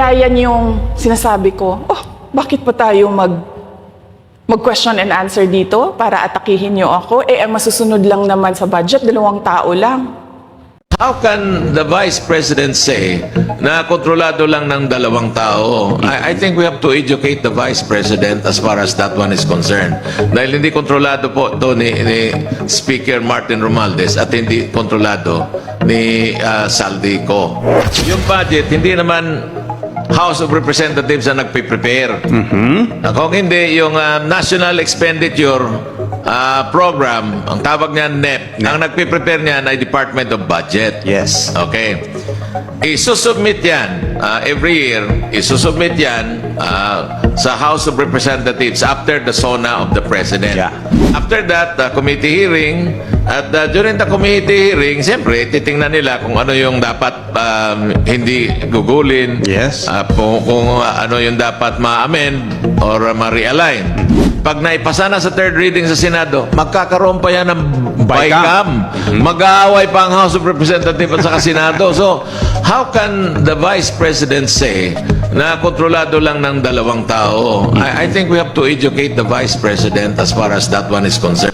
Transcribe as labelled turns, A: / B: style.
A: Kaya yan yung sinasabi ko, oh, bakit pa tayo mag mag-question and answer dito para atakihin niyo ako? Eh, ang masusunod lang naman sa budget, dalawang tao lang.
B: How can the Vice President say na kontrolado lang ng dalawang tao? I, I think we have to educate the Vice President as far as that one is concerned. Dahil hindi kontrolado po ito ni, ni Speaker Martin Romualdez at hindi kontrolado ni ah, Saldi Ko. Yung budget, hindi naman House of Representatives ang nagpe-prepare. Ah, Kung hindi, yung ah, National Expenditure ah, Program, ang tawag niya NEP, ang nagpe-prepare niyan ay Department of Budget.
C: Yes.
B: Okay. Isusubmit yan ah, every year. Isusubmit yan ah, sa House of Representatives after the SONA of the President.
C: Yeah.
B: After that, the committee hearing, at uh, during the committee hearing, siyempre, titingnan nila kung ano yung dapat um, hindi gugulin.
C: Yes.
B: Ah, kung, kung uh, ano yung dapat ma-amend or ma-realign. Pag naipasa na sa third reading sa Senado, magkakaroon pa yan ng
C: Bycam.
B: bycam. Mag-aaway pa ang House of Representatives at saka Senado. So, how can the Vice President say na kontrolado lang ng dalawang tao? I, I think we have to educate the Vice President as far as that one is concerned.